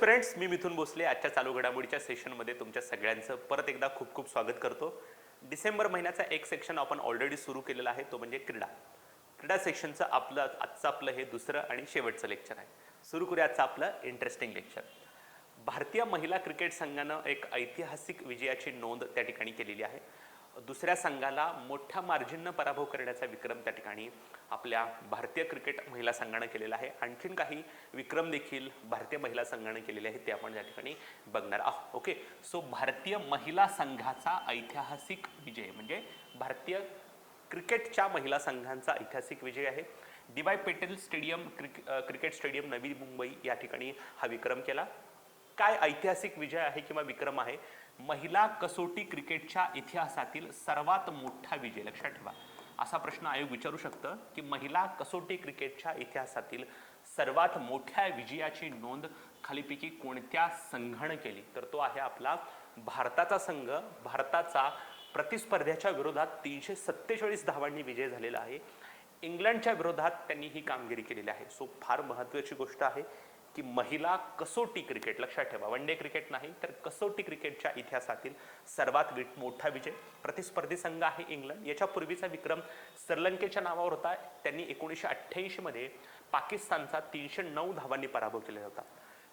Friends मी मिथून भोसले. आजच्या चालू घडामोडीच्या सेशनमध्ये तुमच्या सगळ्यांचं परत एकदा खूप खूप स्वागत करतो. डिसेंबर महिन्याचा एक सेक्शन आपण ऑलरेडी सुरू केलेला आहे तो म्हणजे क्रीडा. क्रीडा सेक्शनचं आपलं आजचं आपलं हे दुसरं आणि शेवटचं लेक्चर आहे. सुरू करूया आजचं आपलं इंटरेस्टिंग लेक्चर भारतीय महिला क्रिकेट संघानं एक ऐतिहासिक विजयाची नोंद त्या ठिकाणी केलेली आहे. दुसऱ्या संघाला मोठ्या मार्जिननं पराभव करण्याचा विक्रम त्या ठिकाणी आपल्या भारतीय क्रिकेट महिला संघानं केलेला आहे. आणखीन काही विक्रम देखील भारतीय महिला संघानं केलेले आहेत ते आपण या ठिकाणी बघणार आहोत. ओके सो भारतीय महिला संघाचा ऐतिहासिक विजय म्हणजे भारतीय क्रिकेटच्या महिला संघांचा ऐतिहासिक विजय आहे. डी वाय पेटेल स्टेडियम क्रिक क्रिकेट स्टेडियम नवी मुंबई या ठिकाणी हा विक्रम केला. काय ऐतिहासिक विजय आहे किंवा विक्रम आहे? महिला कसोटी क्रिकेटच्या इतिहासातील सर्वात मोठा विजय. लक्षात ठेवा. असा प्रश्न आयोग विचारू शकतं की महिला कसोटी क्रिकेटच्या इतिहासातील सर्वात मोठ्या विजयाची नोंद खालीपैकी कोणत्या संघानं केली? तर तो आहे आपला भारताचा संघ. भारताचा प्रतिस्पर्ध्याच्या विरोधात तीनशे सत्तेचाळीस धावांनी विजय झालेला आहे. इंग्लंडच्या विरोधात त्यांनी ही कामगिरी केलेली आहे. सो फार महत्त्वाची गोष्ट आहे. की महिला कसोटी क्रिकेट लक्षात ठेवा वन डे क्रिकेट नाही तर कसोटी क्रिकेटच्या इतिहासातील सर्वात वि- मोठा विजय. प्रतिस्पर्धी संघ आहे इंग्लंड. याच्यापूर्वीचा विक्रम श्रीलंकेच्या नावावर होता. त्यांनी एकोणीसशे अठ्ठ्याऐंशीमध्ये पाकिस्तानचा तीनशे नऊ धावांनी पराभव केला होता.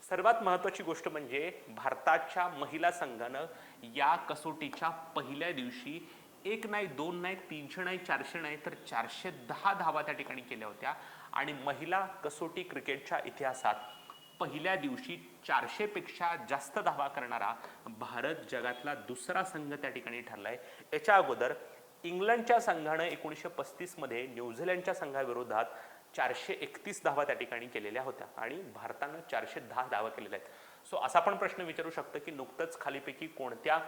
सर्वात महत्त्वाची गोष्ट म्हणजे भारताच्या महिला संघानं या कसोटीच्या पहिल्या दिवशी एक नाही दोन नाही तीनशे नाही चारशे नाही तर चारशे दहा धावा त्या ठिकाणी केल्या होत्या. आणि महिला कसोटी क्रिकेटच्या इतिहासात पहिल्या दिवशी चारशेपेक्षा जास्त धावा करणारा भारत जगातला दुसरा संघ त्या ठिकाणी ठरलाय. याच्या अगोदर इंग्लंडच्या संघानं एकोणीसशे पस्तीसमध्ये न्यूझीलंडच्या संघाविरोधात चारशे एकतीस धावा त्या ठिकाणी केलेल्या होत्या आणि भारतानं चारशे दहा धावा केलेल्या आहेत. सो असा पण प्रश्न विचारू शकतो की नुकतंच खालीपैकी कोणत्या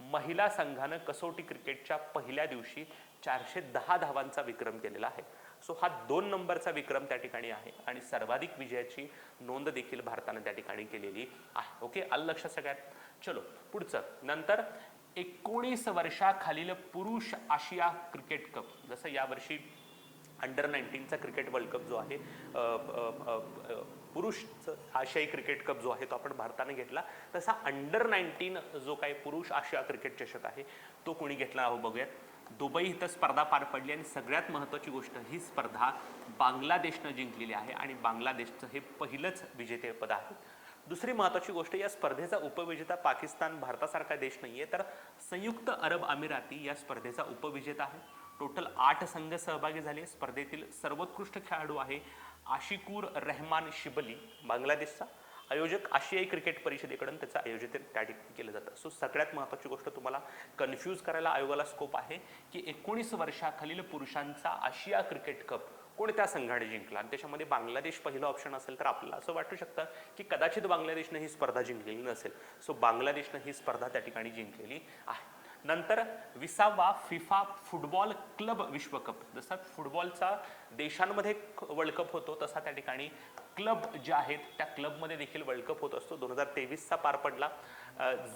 महिला संघानं कसोटी क्रिकेटच्या पहिल्या दिवशी चारशे दहा धावांचा विक्रम केलेला आहे? सो हा दोन नंबरचा विक्रम त्या ठिकाणी आहे आणि सर्वाधिक विजयाची नोंद देखील भारतानं त्या ठिकाणी केलेली आहे. ओके? आलं लक्षात सगळ्यात? चलो पुढचं. नंतर एकोणीस वर्षाखालील पुरुष आशिया क्रिकेट कप. जसं यावर्षी अंडर नाईन्टीनचा क्रिकेट वर्ल्ड कप जो आहे पुरुष आशियाई क्रिकेट कप जो आहे तो आपण भारताने घेतला. तसा अंडर नाईन्टीन जो काही पुरुष आशिया क्रिकेट चषक आहे तो कोणी घेतला? हो बघूयात. दुबई इथं स्पर्धा पार पडली आणि सगळ्यात महत्त्वाची गोष्ट ही स्पर्धा बांगलादेशनं जिंकलेली आहे आणि बांगलादेशचं हे पहिलंच विजेतेपद आहे. दुसरी महत्त्वाची गोष्ट या स्पर्धेचा उपविजेता पाकिस्तान भारतासारखा देश नाही आहे तर संयुक्त अरब अमिराती या स्पर्धेचा उपविजेता आहे. टोटल आठ संघ सहभागी झाले. स्पर्धेतील सर्वोत्कृष्ट खेळाडू आहे आशिकूर रहमान शिबली बांगलादेशचा. आयोजक आशियाई क्रिकेट परिषदेकडून त्याचं आयोजित त्या ठिकाणी केलं जातं. सो सगळ्यात महत्त्वाची गोष्ट तुम्हाला कन्फ्यूज करायला आयोगाला स्कोप आहे की एकोणीस वर्षाखालील पुरुषांचा आशिया क्रिकेट कप कोणत्या संघाने जिंकला? आणि त्याच्यामध्ये बांगलादेश पहिलं ऑप्शन असेल तर आपल्याला असं वाटू शकतं की कदाचित बांगलादेशनं ही स्पर्धा जिंकलेली नसेल. सो बांगलादेशनं ही स्पर्धा त्या ठिकाणी जिंकलेली आहे. नंतर विसावा फिफा फुटबॉल क्लब विश्वकप. जसा फुटबॉलचा देशांमध्ये वर्ल्ड कप होतो तसा त्या ठिकाणी क्लब जे आहेत त्या क्लबमध्ये देखील वर्ल्ड कप होत असतो. दोन हजार तेवीसचा पार पडला.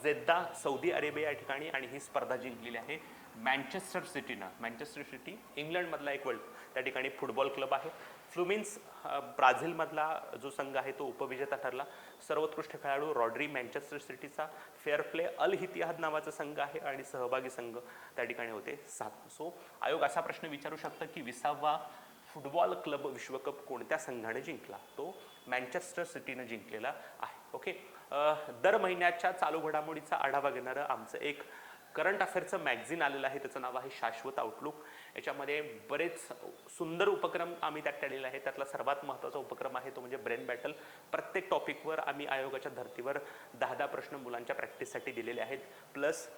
जेद्दा सौदी अरेबिया या ठिकाणी आणि ही स्पर्धा जिंकलेली आहे मँचेस्टर सिटीनं. मँचेस्टर सिटी इंग्लंडमधला एक वर्ल्ड त्या ठिकाणी फुटबॉल क्लब आहे. फ्लुमिन्स ब्राझीलमधला जो संघ आहे तो उपविजेता ठरला. सर्वोत्कृष्ट खेळाडू रॉड्री मँचेस्टर सिटीचा फेअर प्ले अल हितिहाद नावाचा संघ आहे आणि सहभागी संघ त्या ठिकाणी होते. सात सो आयोग असा प्रश्न विचारू शकतं की विसावा फुटबॉल क्लब विश्वकप कोणत्या संघाने जिंकला? तो मँचेस्टर सिटीनं जिंकलेला आहे. ओके? दर महिन्याच्या चालू घडामोडीचा आढावा घेणारं आमचं एक करंट अफेअरचं मॅगझिन आलेलं आहे त्याचं नाव आहे शाश्वत आउटलुक याच्यामध्ये बरेच सुंदर उपक्रम आम्ही त्यात केलेले आहे त्यातला सर्वात महत्त्वाचा उपक्रम आहे तो म्हणजे ब्रेन बॅटल प्रत्येक टॉपिकवर आम्ही आयोगाच्या धर्तीवर दहा दहा प्रश्न मुलांच्या प्रॅक्टिससाठी दिलेले आहेत. प्लस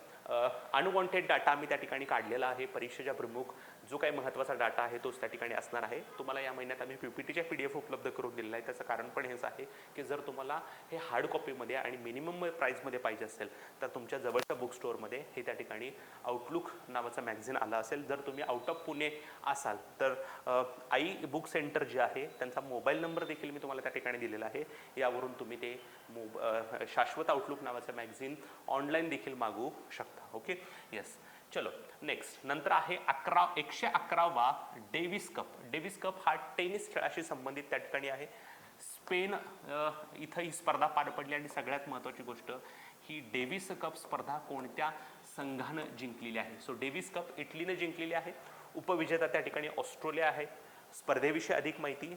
अनवॉन्टेड डाटा आम्ही त्या ठिकाणी काढलेला आहे. परीक्षेच्या प्रमुख जो काही महत्त्वाचा डाटा आहे तोच त्या ठिकाणी असणार आहे. तुम्हाला या महिन्यात आम्ही पी पी टीच्या पी डी एफ उपलब्ध करून दिलेला आहे. त्याचं कारण पण हेच आहे की जर तुम्हाला हे हार्ड कॉपीमध्ये आणि मिनिमम प्राईजमध्ये पाहिजे असेल तर तुमच्या जवळच्या बुक स्टोअरमध्ये हे त्या ठिकाणी आउटलुक नावाचं मॅगझिन आलं असेल. जर तुम्ही आउट ऑफ पुणे असाल तर आई बुक सेंटर जे आहे त्यांचा मोबाईल नंबर देखील मी तुम्हाला त्या ठिकाणी दिलेला आहे. यावरून तुम्ही ते मोब शाश्वत आउटलुक नावाचं मॅगझिन ऑनलाईन देखील मागवू शकता. ओके येस चलो नेक्स्ट नंतर आहे अकरा एकशे अकरावा डेव्हिस कप. डेव्हिस कप हा टेनिस खेळाशी संबंधित त्या ठिकाणी आहे. स्पेन इथं ही स्पर्धा पार पडली आणि सगळ्यात महत्त्वाची गोष्ट ही डेव्हिस कप स्पर्धा कोणत्या संघानं जिंकलेली आहे? सो डेव्हिस कप इटलीनं जिंकलेली आहे. उपविजेता त्या ठिकाणी ऑस्ट्रेलिया आहे. स्पर्धेविषयी अधिक माहिती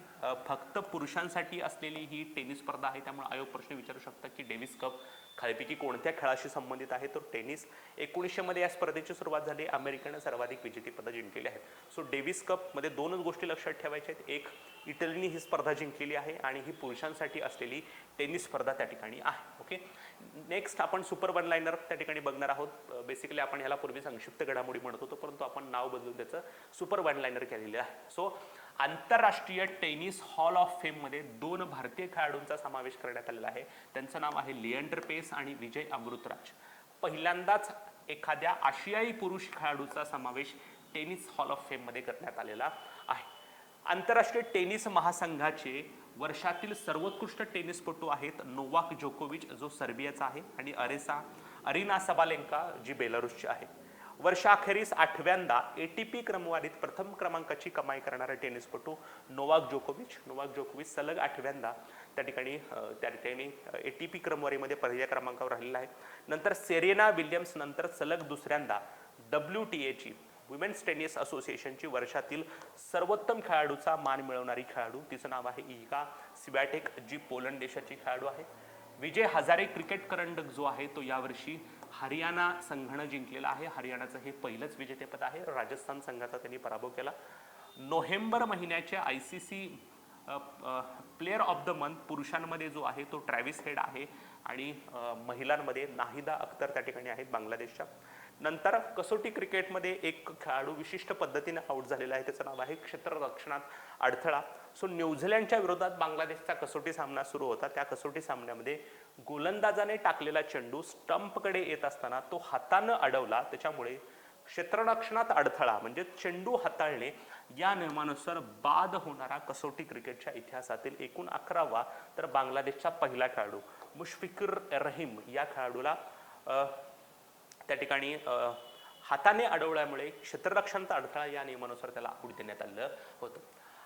फक्त पुरुषांसाठी असलेली ही टेनिस स्पर्धा आहे. त्यामुळे आयोग प्रश्न विचारू शकता की डेव्हिस कप खालीपैकी कोणत्या खेळाशी संबंधित आहे? तर टेनिस एकोणीसशेमध्ये या स्पर्धेची सुरुवात झाली. अमेरिकेनं सर्वाधिक विजेतेपदं जिंकलेली आहेत. सो डेव्हिस कपमध्ये दोनच गोष्टी लक्षात ठेवायच्या आहेत. एक इटलीने ही स्पर्धा जिंकलेली आहे आणि ही पुरुषांसाठी असलेली टेनिस स्पर्धा त्या ठिकाणी आहे. ओके नेक्स्ट आपण सुपर वन लाईनर त्या ठिकाणी बघणार आहोत. बेसिकली आपण ह्याला पूर्वी संक्षिप्त घडामोडी म्हणत होतो परंतु आपण नाव बदलून त्याचं सुपर वन लाईनर केलेलं आहे. सो आंतरराष्ट्रीय टेनिस हॉल ऑफ फेममध्ये दोन भारतीय खेळाडूंचा समावेश करण्यात आलेला आहे. त्यांचं नाव आहे लिएंडर पेस आणि विजय अमृतराज. पहिल्यांदाच एखाद्या आशियाई पुरुष खेळाडूचा समावेश टेनिस हॉल ऑफ फेममध्ये करण्यात आलेला आहे. आंतरराष्ट्रीय टेनिस महासंघाचे वर्षातील सर्वोत्कृष्ट टेनिसपटू आहेत नोवाक जोकोविच जो सर्बियाचा आहे आणि अरेसा अरिना सबालेंका जी बेलारूसची आहे. वर्षाखेरीस आठव्यांदा एटीपी क्रमवारीत प्रथम क्रमांकाची कमाई करणारा टेनिसपटू नोवाक जोकोविच. नोवाक जोकोविच सलग आठव्यांदा त्या ठिकाणी त्या ठिकाणी एटीपी क्रमवारीमध्ये पहिल्या क्रमांकावर राहिलेला आहे. नंतर सेरेना विल्यम्स नंतर सलग दुसऱ्यांदा डब्ल्यू टी एची वुमेन्स टेनिस असोसिएशनची वर्षातील सर्वोत्तम खेळाडूचा मान मिळवणारी खेळाडू. तिचं नाव आहे इगा सिबॅटेक जी पोलंड देशाची खेळाडू आहे. विजय हजारे क्रिकेट करंडक जो आहे तो यावर्षी हरियाणा संघानं जिंकलेला आहे. हरियाणाचं हे पहिलंच विजेतेपद आहे. राजस्थान संघाचा त्यांनी पराभव केला. नोव्हेंबर महिन्याच्या I C C player of the month पुरुषांमध्ये जो आहे तो ट्रॅव्हिस हेड आहे आणि महिलांमध्ये नाहिदा अख्तर त्या ठिकाणी आहेत बांगलादेशच्या. नंतर कसोटी क्रिकेटमध्ये एक खेळाडू विशिष्ट पद्धतीने आउट झालेला आहे. त्याचं नाव आहे क्षेत्ररक्षणात अडथळा. सो न्यूझीलंडच्या विरोधात बांगलादेशचा कसोटी सामना सुरू होता. त्या कसोटी सामन्यामध्ये गोलंदाजाने टाकलेला चेंडू स्टंपकडे येत असताना तो हातानं अडवला. त्याच्यामुळे क्षेत्ररक्षणात अडथळा म्हणजे चेंडू हाताळणे या नियमानुसार बाद होणारा कसोटी क्रिकेटच्या इतिहासातील एकूण अकरावा तर बांगलादेशचा पहिला खेळाडू मुशफिकुर रहीम या खेळाडूला त्या ठिकाणी हाताने अडवल्यामुळे क्षेत्ररक्षणाचा अडथळा या नियमानुसार त्याला आऊट देण्यात आलं होतं.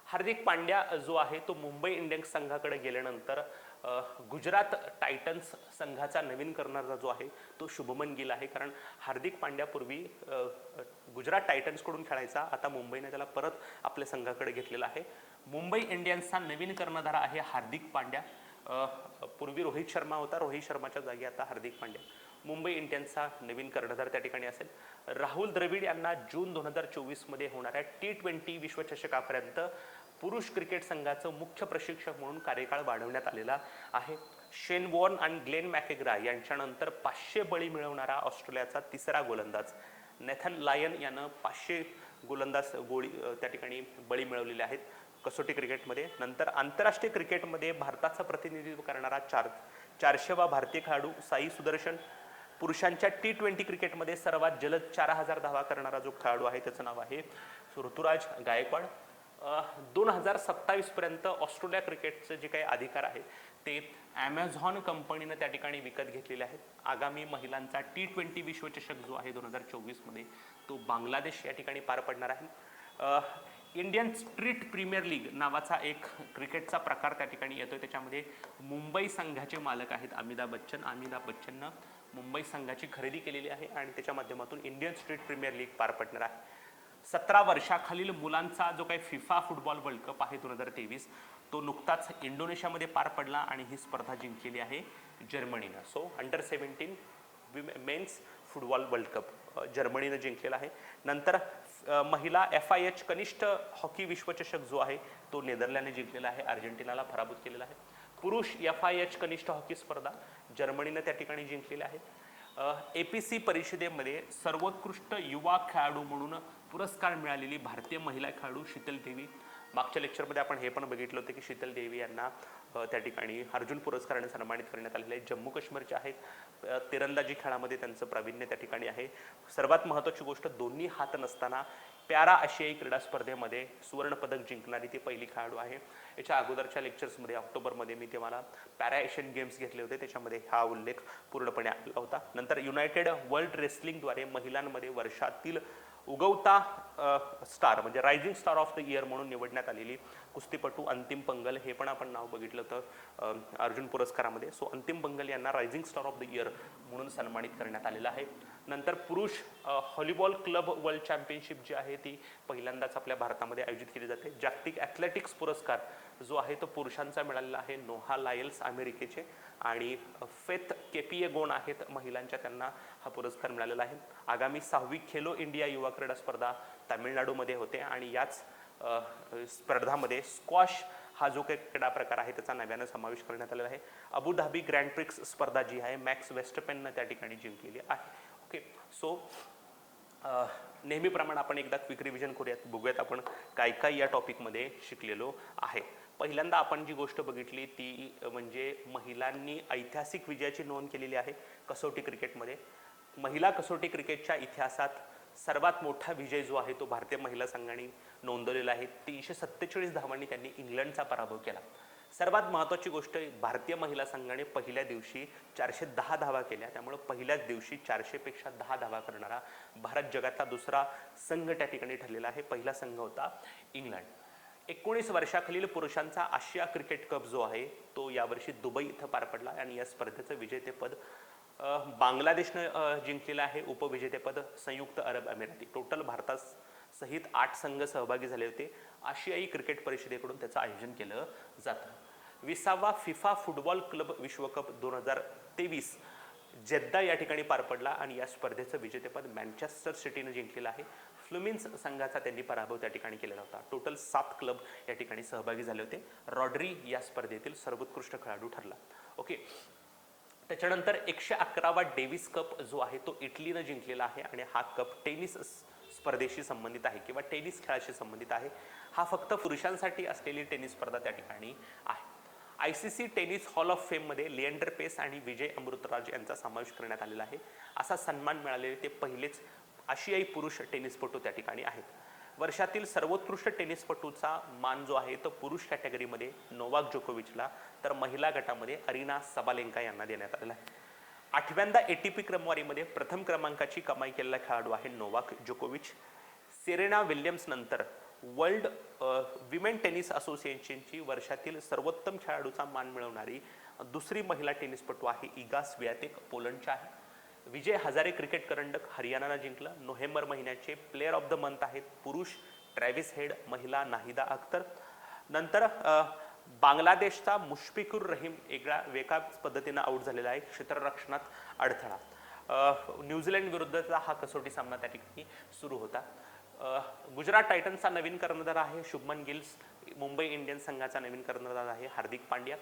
हार्दिक पांड्या जो आहे तो मुंबई इंडियन्स संघाकडे गेल्यानंतर गुजरात टायटन्स संघाचा नवीन कर्णधार जो आहे तो शुभमन गिल आहे. कारण हार्दिक पांड्यापूर्वी गुजरात टायटन्सकडून खेळायचा आता मुंबईने त्याला परत आपल्या संघाकडे घेतलेला आहे. मुंबई इंडियन्सचा नवीन कर्णधार आहे हार्दिक पांड्या. पूर्वी रोहित शर्मा होता रोहित शर्माच्या जागी आता हार्दिक पांड्या. मुंबई इंडियन्सचा नवीन कर्णधार त्या ठिकाणी असेल. राहुल द्रविड यांना जून दोन हजार चोवीसमध्ये होणाऱ्या टी ट्वेंटी विश्वचषकापर्यंत पुरुष क्रिकेट संघाचं मुख्य प्रशिक्षक म्हणून कार्यकाळ वाढवण्यात आलेला आहे. शेन वॉर्न आणि ग्लेन मॅकेग्रा यांच्यानंतर पाचशे बळी मिळवणारा ऑस्ट्रेलियाचा तिसरा गोलंदाज. नेथन लायन यानं पाचशे गोलंदाज गोळी त्या ठिकाणी बळी मिळवलेले आहेत कसोटी क्रिकेटमध्ये. नंतर आंतरराष्ट्रीय क्रिकेटमध्ये भारताचं प्रतिनिधित्व करणारा चार चारशेवा भारतीय खेळाडू साई सुदर्शन पुरुषांच्या टी ट्वेंटी क्रिकेटमध्ये सर्वात जलद चार हजार धावा करणारा जो खेळाडू आहे त्याचं नाव आहे ऋतुराज गायकवाड. दोन हजार सत्तावीसपर्यंत ऑस्ट्रेलिया क्रिकेटचे जे काही अधिकार आहेत ते ॲमेझॉन कंपनीनं त्या ठिकाणी विकत घेतलेले आहेत. आगामी महिलांचा टी ट्वेंटी विश्वचषक जो आहे दोन हजार चोवीसमध्ये तो बांगलादेश या ठिकाणी पार पडणार आहे. इंडियन स्ट्रीट प्रीमियर लीग नावाचा एक क्रिकेटचा प्रकार त्या ठिकाणी येतोय. त्याच्यामध्ये मुंबई संघाचे मालक आहेत अमिताभ बच्चन. अमिताभ बच्चननं मुंबई संघाची खरेदी केलेली आहे आणि त्याच्या माध्यमातून इंडियन स्ट्रीट प्रीमियर लीग पार पडणार आहे. सतरा वर्षाखालील मुलांचा जो काही फिफा फुटबॉल वर्ल्ड कप आहे दोन हजार तेवीस तो नुकताच इंडोनेशियामध्ये पार पडला आणि ही स्पर्धा जिंकलेली आहे जर्मनीनं. So under seventeen men's football world cup जर्मनीनं जिंकलेला आहे. नंतर महिला एफ आय एच कनिष्ठ हॉकी विश्वचषक जो आहे तो नेदरलँडने जिंकलेला आहे अर्जेंटिनाला पराभूत केलेला आहे. पुरुष एफ आय एच कनिष्ठ हॉकी स्पर्धा जर्मनीनं त्या ठिकाणी जिंकलेल्या आहेत ए पी सी परिषदेमध्ये सर्वोत्कृष्ट युवा खेळाडू म्हणून पुरस्कार मिळालेली भारतीय महिला खेळाडू शीतल देवी. मागच्या लेक्चरमध्ये आपण हे पण बघितलं होतं की शीतल देवी यांना त्या ठिकाणी अर्जुन पुरस्काराने सन्मानित करण्यात आलेले आहे. जम्मू काश्मीरचे आहेत. तिरंदाजी खेळामध्ये त्यांचं प्रावीण्य त्या ठिकाणी आहे. सर्वात महत्त्वाची गोष्ट दोन्ही हात नसताना पॅरा आशियाई क्रीडा स्पर्धेमध्ये सुवर्णपदक जिंकणारी ती पहिली खेळाडू आहे. याच्या अगोदरच्या लेक्चर्समध्ये ऑक्टोबरमध्ये मी तुम्हाला पॅरा एशियन गेम्स घेतले होते. त्याच्यामध्ये हा उल्लेख पूर्णपणे आला होता. नंतर युनायटेड वर्ल्ड रेसलिंगद्वारे महिलांमध्ये वर्षातील उगवता स्टार म्हणजे rising star of the year म्हणून निवडण्यात आलेली कुस्तीपटू अंतिम पंगल हे पण आपण नाव बघितलं तर अर्जुन पुरस्कारामध्ये. सो अंतिम पंगल यांना rising star of the year म्हणून सन्मानित करण्यात आलेलं आहे. नंतर पुरुष हॉलीबॉल क्लब वर्ल्ड चॅम्पियनशिप जी आहे ती पहिल्यांदाच आपल्या भारतामध्ये आयोजित केली जाते. जागतिक ॲथलेटिक्स पुरस्कार जो आहे तो पुरुषांचा मिळालेला आहे नोहा लायल्स अमेरिकेचे. आणि फेथ केपीए गोण आहेत महिलांच्या त्यांना हा पुरस्कार मिळालेला आहे. आगामी सहावी खेलो इंडिया युवा क्रीडा स्पर्धा तामिळनाडूमध्ये होते. आणि याच स्पर्धामध्ये स्क्वॉश हा जो काही क्रीडा प्रकार आहे त्याचा नव्यानं समावेश करण्यात आलेला आहे. अबुधाबी ग्रँड प्रिक्स स्पर्धा जी आहे मॅक्स वेस्टपेननं त्या ठिकाणी जिंकलेली आहे. ओके सो नेहमीप्रमाणे आपण एकदा क्विक रिव्हिजन करूयात. बघूयात आपण काय काय या टॉपिकमध्ये शिकलेलो आहे. पहिल्यांदा आपण जी गोष्ट बघितली ती म्हणजे महिलांनी ऐतिहासिक विजयाची नोंद केलेली आहे कसोटी क्रिकेटमध्ये महिला कसोटी क्रिकेटच्या इतिहासात सर्वात मोठा विजय जो आहे तो भारतीय महिला संघाने नोंदवलेला आहे. तीनशे सत्तेचाळीस धावांनी त्यांनी इंग्लंडचा पराभव केला. सर्वात महत्त्वाची गोष्ट भारतीय महिला संघाने पहिल्या दिवशी चारशे दहा धावा केल्या. त्यामुळे पहिल्याच दिवशी चारशेपेक्षा दहा धावा करणारा भारत जगातला दुसरा संघ त्या ठिकाणी ठरलेला आहे. पहिला संघ होता इंग्लंड. एकोणीस वर्षाखालील पुरुषांचा आशिया क्रिकेट कप जो आहे तो यावर्षी दुबई इथं पार पडला आणि या स्पर्धेचं विजेतेपद बांगलादेशनं जिंकलेलं आहे उपविजेतेपद संयुक्त अरब अमिराती. टोटल भारतास सहित आठ संघ सहभागी झाले होते. आशियाई क्रिकेट परिषदेकडून त्याचं आयोजन केलं जातं. विसावा फिफा फुटबॉल क्लब विश्वकप दोन हजार तेवीस जेद्दा या ठिकाणी पार पडला आणि या स्पर्धेचं विजेतेपद मँचेस्टर सिटीनं जिंकलेलं आहे. फ्लुमिन्स संघाचा त्यांनी पराभव त्या ठिकाणी केलेला होता. टोटल सात क्लब या ठिकाणी सहभागी झाले होते. रॉड्री या स्पर्धेतील सर्वोत्कृष्ट खेळाडू ठरला. ओके त्याच्यानंतर एकशे अकरावा डेव्हिस कप जो आहे तो इटलीनं जिंकलेला आहे आणि हा कप टेनिस स्पर्धेशी संबंधित आहे किंवा टेनिस खेळाशी संबंधित आहे. हा फक्त पुरुषांसाठी असलेली टेनिस स्पर्धा त्या ठिकाणी आहे. I C C tennis hall of फेममध्ये Leander Paes आणि विजय अमृतराज यांचा समावेश करण्यात आलेला आहे. असा सन्मान मिळालेले ते पहिलेच आशियाई पुरुष टेनिसपटू त्या ठिकाणी आहेत. वर्षातील सर्वोत्कृष्ट टेनिसपटूचा मान जो आहे तो पुरुष कॅटेगरीमध्ये नोवाक जोकोविचला तर महिला गटामध्ये अरिना सबालेंका यांना देण्यात आलेला आहे. आठव्यांदा ए टी पी क्रमवारीमध्ये प्रथम क्रमांकाची कमाई केलेला खेळाडू आहे नोवाक जोकोविच. सेरेना विल्यम्स नंतर वर्ल्ड विमेन टेनिस असोसिएशनची वर्षातील सर्वोत्तम खेळाडूचा मान मिळवणारी दुसरी महिला टेनिसपटू आहे इगा स्वियातेक पोलंडच्या आहे. विजय हजारे क्रिकेट करंडक हरियाणानं जिंकलं. नोव्हेंबर महिन्याचे प्लेअर ऑफ द मंथ आहेत पुरुष ट्रॅव्हिस हेड महिला नाहिदा अख्तर. नंतर बांगलादेशचा मुश्फिकुर रहीम एकळा वेगळ्याच पद्धतीनं आऊट झालेला आहे. क्षेत्ररक्षणात अडथळा. न्यूझीलंड विरुद्धचा हा कसोटी सामना त्या ठिकाणी सुरू होता. गुजरात टायटन्सचा नवीन कर्णधार आहे शुभमन गिल्स. मुंबई इंडियन्स संघाचा नवीन कर्णधार आहे हार्दिक पांड्या.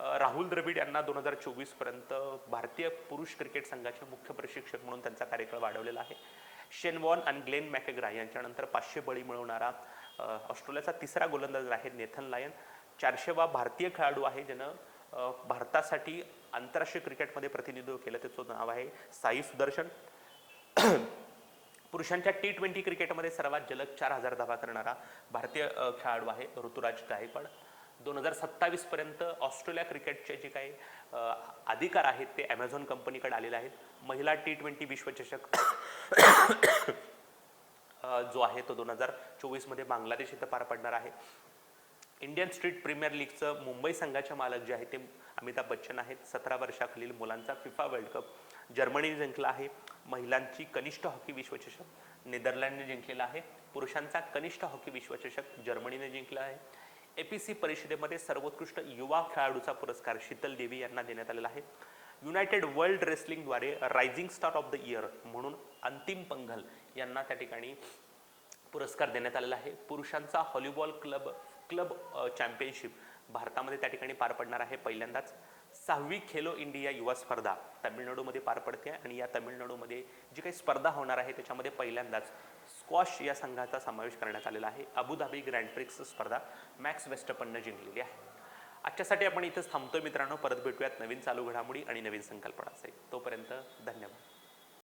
राहुल द्रविड यांना दोन हजार चोवीसपर्यंत भारतीय पुरुष क्रिकेट संघाचे मुख्य प्रशिक्षक म्हणून त्यांचा कार्यकाळ वाढवलेला आहे. शेनवॉन आणि ग्लेन मॅकेग्रा यांच्यानंतर पाचशे बळी मिळवणारा ऑस्ट्रेलियाचा तिसरा गोलंदाज आहे नेथन लायन. चारशेवा भारतीय खेळाडू आहे ज्यानं भारतासाठी आंतरराष्ट्रीय क्रिकेटमध्ये प्रतिनिधित्व केलं त्याचं नाव आहे साई सुदर्शन. पुरुषांच्या टी ट्वेंटी क्रिकेटमध्ये सर्वात जलद चार हजार धावा करणारा भारतीय खेळाडू आहे ऋतुराज गायकवाड. दोन हजार सत्तावीस पर्यंत ऑस्ट्रेलिया क्रिकेटचे जे काही अधिकार आहेत ते ॲमेझॉन कंपनीकडे आलेले आहेत. महिला टी ट्वेंटी विश्वचषक जो आहे तो दोन हजार चोवीसमध्ये बांगलादेश इथं पार पडणार आहे. इंडियन स्ट्रीट प्रीमियर लीगचं मुंबई संघाचे मालक जे आहे ते अमिताभ बच्चन आहेत. सतरा वर्षाखालील मुलांचा फिफा वर्ल्ड कप जर्मनीने जिंकला आहे. महिलांची कनिष्ठ हॉकी विश्वचषक नेदरलँडने जिंकलेला आहे. पुरुषांचा कनिष्ठ हॉकी विश्वचषक जर्मनीने जिंकला आहे. ए पी सी परिषदेमध्ये सर्वोत्कृष्ट युवा खेळाडूचा पुरस्कार शीतल देवी यांना देण्यात आलेला आहे. United world रेसलिंगद्वारे rising star of the year म्हणून अंतिम पंघल यांना त्या ठिकाणी पुरस्कार देण्यात आलेला आहे. पुरुषांचा हॉलीबॉल क्लब क्लब चॅम्पियनशिप भारतामध्ये त्या ठिकाणी पार पडणार आहे. पहिल्यांदाच सहावी खेलो इंडिया युवा स्पर्धा तामिळनाडूमध्ये पार पडते आणि या तामिळनाडूमध्ये जी काही स्पर्धा होणार आहे त्याच्यामध्ये पहिल्यांदाच स्क्वॉश या संघाचा समावेश करण्यात आलेला आहे. अबुधाबी ग्रँड प्रिक्स स्पर्धा मॅक्स वेस्टपननं जिंकलेली आहे. आजच्यासाठी आपण इथंच थांबतोय मित्रांनो. परत भेटूयात नवीन चालू घडामोडी आणि नवीन संकल्पना तोपर्यंत धन्यवाद.